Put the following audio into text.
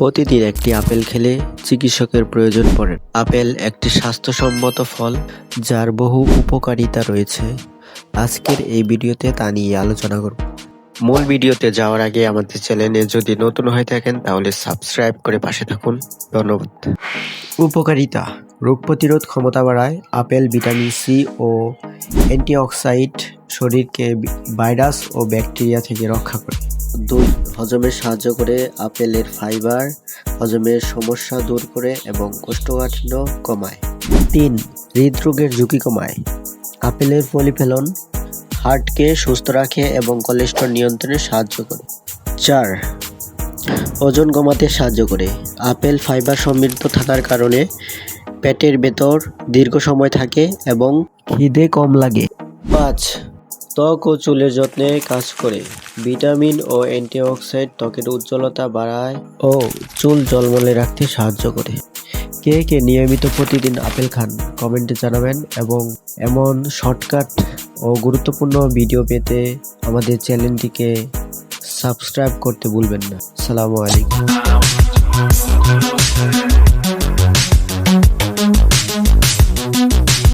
প্রতিদিন একটি আপেল খেলে চিকিৎসকের প্রয়োজন পড়ে। আপেল একটি স্বাস্থ্যসম্মত ফল যার বহু উপকারিতা রয়েছে। আজকের এই ভিডিওতে তা নিয়ে আলোচনা করব। মূল ভিডিওতে যাওয়ার আগে আমাদের চ্যানেলে যদি নতুন হয়ে থাকেন, তাহলে সাবস্ক্রাইব করে পাশে থাকুন। ধন্যবাদ। উপকারিতা। রোগ প্রতিরোধ ক্ষমতা বাড়ায়। আপেল, ভিটামিন সি ও অ্যান্টিঅক্সাইড শরীরকে ভাইরাস ও ব্যাকটেরিয়া থেকে রক্ষা করে। দুই হজমে সাহায্য করে আপেলের ফাইবার, হজমের সমস্যা দূর করে এবং কোষ্ঠকাঠিন্য কমায়। তিন, হৃদরোগের ঝুঁকি কমায়। আপেলের ফলিফেলন হার্টকে সুস্থ রাখে এবং কোলেস্ট্রল নিয়ন্ত্রণে সাহায্য করে। চার, ওজন কমাতে সাহায্য করে। আপেল ফাইবার সমৃদ্ধ থাকার কারণে পেটের ভেতর দীর্ঘ সময় থাকে এবং খিদে কম লাগে। পাঁচ ত্বক ও চুলের যত্নে কাজ করে। ভিটামিন ও অ্যান্টিঅক্সাইড ত্বকের উজ্জ্বলতা বাড়ায় ও চুল জলমলে রাখতে সাহায্য করে। কে কে নিয়মিত প্রতিদিন আপেল খান কমেন্টে জানাবেন এবং এমন শর্টকাট ও গুরুত্বপূর্ণ ভিডিও পেতে আমাদের চ্যানেলটিকে সাবস্ক্রাইব করতে ভুলবেন না। সালামু আলাইকুম।